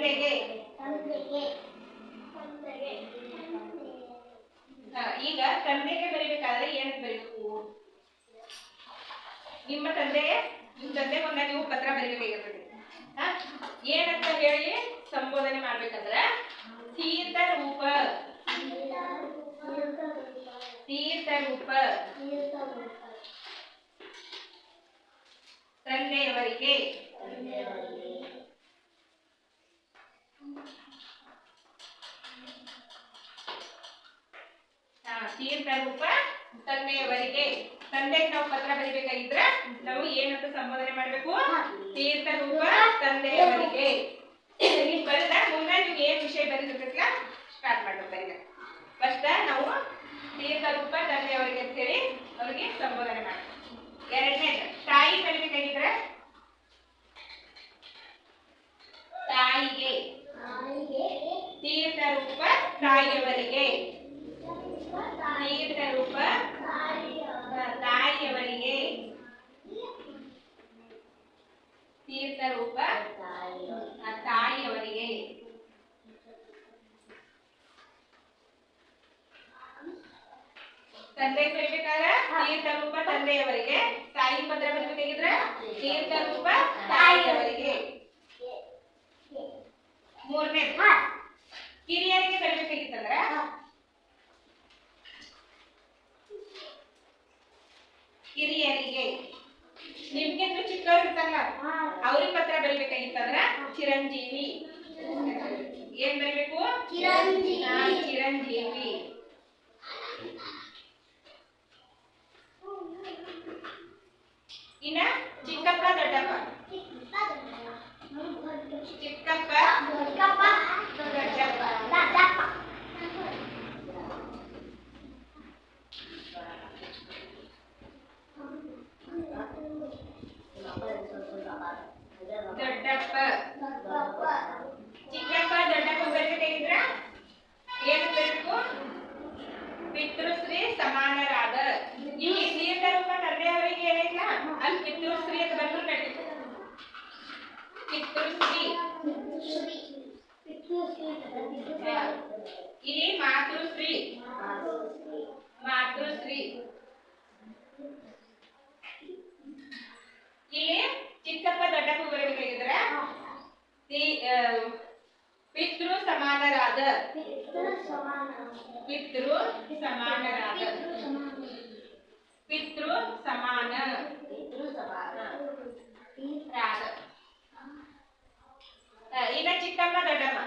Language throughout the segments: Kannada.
ತಂದೆಗೆ. ಈಗ ತಂದೆಗೆ ಬರಿಬೇಕಾದ್ರೆ ಏನಕ್ಕೆ ಬರೀಬೇಕು? ನಿಮ್ಮ ತಂದೆ ನಿಮ್ಮ ತಂದೆ ಮುಂದೆ ನೀವು ಪತ್ರ ಬರಿಬೇಕಾಗಿರ್ತದೆ. ಹಾ? ಏನಂತ ಹೇಳಿ ಸಂಬೋಧನೆ ಮಾಡ್ಬೇಕಂದ್ರ ತೀರ್ಥ ರೂಪ. ತೀರ್ಥ ರೂಪ. ತಂದೆಯವರಿಗೆ. ತೀರ್ಥ ರೂಪ ತಂದೆಯವರಿಗೆ ತಂದೆಗೆ ನಾವು ಪತ್ರ ಬರಿಬೇಕಾಗಿದ್ರೆ ನಾವು ಏನಂತ ಸಂಬೋಧನೆ ಮಾಡ್ಬೇಕು? ತೀರ್ಥ ರೂಪ ತಂದೆಯವರಿಗೆ ನೀವು ಬರೆದ ಮುಂದೆ ನೀವು ಏನ್ ವಿಷಯ ಬರೀಬೇಕ ಸ್ಟಾರ್ಟ್ ಮಾಡ್ಬೇಕು ಫಸ್ಟ್ ನಾವು ತೀರ್ಥ ರೂಪ ತಂದೆಯವರಿಗೆ ಅಂತ ಹೇಳಿ ಅವ್ರಿಗೆ ಸಂಬೋಧನೆ ಮಾಡ್ಬೇಕು ಎರಡನೇ ತಾಯಿ ಬರಿಬೇಕಾಗಿದ್ರೆ? ತಾಯಿಗೆ. ತೀರ್ಥ ರೂಪ ತಾಯಿಯವರಿಗೆ. ರೂಪ ಆ ತಾಯಿಯವರಿಗೆ ತಂದೆ ಕರಿಬೇಕಾದ್ರೆ ತೀರ್ಥ ರೂಪ ತಂದೆಯವರಿಗೆ. ತಾಯಿ ಪತ್ರ ಬರಬೇಕಾಗಿದ್ರೆ ತೀರ್ಥ ರೂಪ ತಾಯಿಯವರಿಗೆ. ಮೂರನೇ ಕಿರಿಯರಿಗೆ ಬರಿಬೇಕಾಗಿತ್ತಂದ್ರ ಹಿರಿಯರಿಗೆ ನಿಮ್ಗಿಂತ ಚಿಕ್ಕವ್ರು ಇರ್ತಾರಲ್ಲ ಅವ್ರಿಗೆ ಪತ್ರ ಬರಿಬೇಕಾಗಿತ್ತಂದ್ರ ಚಿರಂಜೀವಿ. ಏನ್ ಬರಿಬೇಕು? ಚಿರಂಜೀವಿ. ಚಿರಂಜೀವಿ ಇನ್ನ ಚಿಕ್ಕಪ್ಪ ದೊಡ್ಡಪ್ಪ ಚಿಕ್ಕಪ್ಪ ದೊಡ್ಡಪ್ಪ ದೊಡ್ಡಪ್ಪ ಚಿಕ್ಕಪ್ಪ ದೊಡ್ಡಪ್ಪ ಬರಬೇಕಾಗಿದ್ರ ಏನು ಬರಬೇಕು ಪಿತೃಶ್ರೀ ಸಮಾನರಾದ ಇಲ್ಲಿ ತೀರ್ಥ ರೂಪ ತಂದೆಯವರಿಗೆ ಏನಿಲ್ಲ ಅಲ್ಲಿ ಪಿತೃಶ್ರೀ ಅಂತ ಬಂದ್ರು ನಡೀತು ಪಿತೃಶ್ರೀ ಇಲ್ಲಿ ಮಾತೃಶ್ರೀ ಮಾತೃಶ್ರೀ ಇಲ್ಲಿ ಚಿಕ್ಕಪ್ಪ ದೊಡ್ಡಪ್ಪ ಆ, ಪಿತೃ ಸಮಾನರಾದ. ಪಿತೃ ಸಮಾನರಾದ. ಪಿತೃ ಸಮಾನ. ಆ, ಇನ್ನ ಚಿಕ್ಕಮ್ಮ ದೊಡ್ಡಮ್ಮ.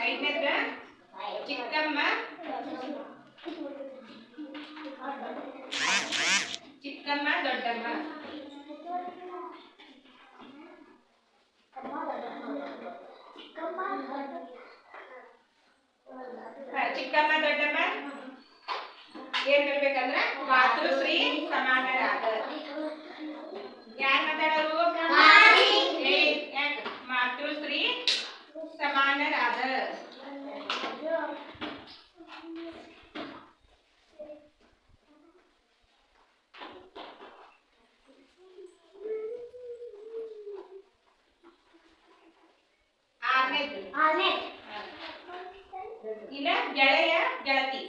ಐದನೇದ ಚಿಕ್ಕಮ್ಮ ಚಿಕ್ಕಮ್ಮ ದೊಡ್ಡಮ್ಮ ಆ, ಚಿಕ್ಕಮ್ಮ ದೊಡ್ಡಮ್ಮ ಏನ್ ಬರ್ಬೇಕಂದ್ರ ಮಾತೃಶ್ರೀ ಸಮಾನರಾದ ಯಾರ್ ಮಾತಾಡೋರು ತಾಯಿ. ಏ, ಯಾಕ್? ಮಾತೃಶ್ರೀ ಸಮಾನರಾದ ಆರನೇದು ಇಲ್ಲ ಗೆಳೆಯ ಗೆಳತಿ.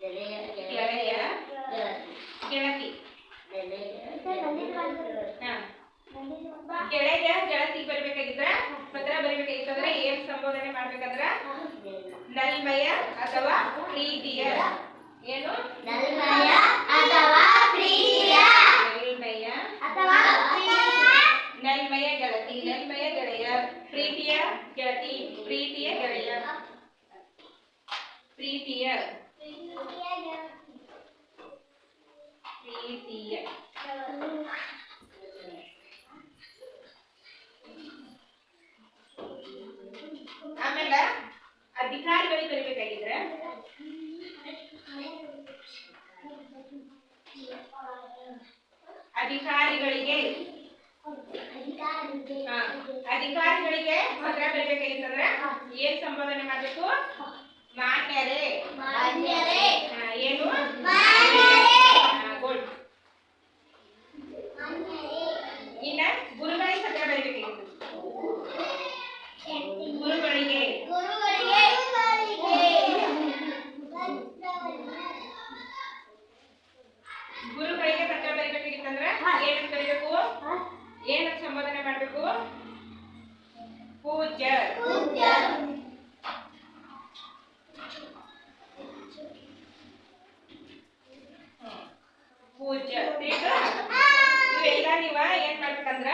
ಗೆಳೆಯ ಗೆಳತಿ. ಗೆಳೆಯ ಗೆಳತಿ ಬರ್ಬೇಕಾಗಿದ್ರ? ಪತ್ರ ಬರಿಬೇಕಾಗಿತ್ತಂದ್ರ ಏನ್ ಸಂಬೋಧನೆ ಮಾಡ್ಬೇಕಂದ್ರ? ನಲ್ಮಯ ಅಥವಾ ಪ್ರೀತಿಯ. ಏನು? ನಲ್ಮಯ ಅಥವಾ ಪ್ರೀತಿಯ. ನಲ್ಮಯ. ಅಥವಾ ನಲ್ಮಯ ಗೆಳತಿ ನಲ್ಮಯ ಗೆಳೆಯ. ಪ್ರೀತಿಯ ಗೆಳತಿ ಪ್ರೀತಿಯ ಗೆಳೆಯ ಪ್ರೀತಿಯ ಪ್ರೀತಿಯ ಆಮೇಲೆ ಅಧಿಕಾರಿಗಳಿಗೆ ಬರಿಬೇಕಾಗಿದ್ರೆ ಅಧಿಕಾರಿಗಳಿಗೆ ಹಾ, ಅಧಿಕಾರಿಗಳಿಗೆ ಪತ್ರ ಬರಿಬೇಕಾಗಿತ್ತಂದ್ರ ಏನ್ ಸಂಬೋಧನೆ ಮಾಡ್ಬೇಕು ಮಾನ್ಯರೇ ಮಾನ್ಯರೇ. ಹಾ, ಏನು ಮಾನ್ಯರೇ. ಹಾ, good. ಇನ್ನ ಗುರುಗಳಿಗೆ ಪತ್ರ ಬರಿಬೇಕಾಗಿತ್ತು ಗುರುಗಳಿಗೆ ಗುರುಗಳಿಗೆ ಗುರುಗಳಿಗೆ ಪತ್ರ ಬರಿಬೇಕಾಗಿತ್ತಂದ್ರ ಏನಂತ ಬರಿಬೇಕು ಏನಂತ ಸಂಬೋಧನೆ ಮಾಡ್ಬೇಕು ಪೂಜ್ಯ. ಪೂಜ್ಯ. ಈಗ ಇವೆಲ್ಲ ನೀವ ಏನ್ ಮಾಡ್ಬೇಕಂದ್ರ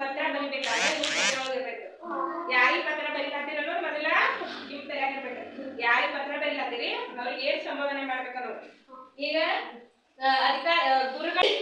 ಪತ್ರ ಬರಿಬೇಕಾದ್ರೆ ನಿಮ್ ಪತ್ರ ಓದಿರ್ಬೇಕು. ಯಾರಿಗ್ ಪತ್ರ ಬರಿಲಾತಿರಲ್ಲ ಮೊದಲ? ನಿಮ್ ತಲೆಯಾಗಿರ್ಬೇಕು. ಯಾರಿಗ್ ಪತ್ರ ಬರಿಲಾತಿರಿ ಅವ್ರಿಗೆ ಏನ್ ಸಂಭಾವನೆ ಮಾಡ್ಬೇಕನ್ನೋದು. ಈಗ ಅಧಿಕ ಗುರುಗಳು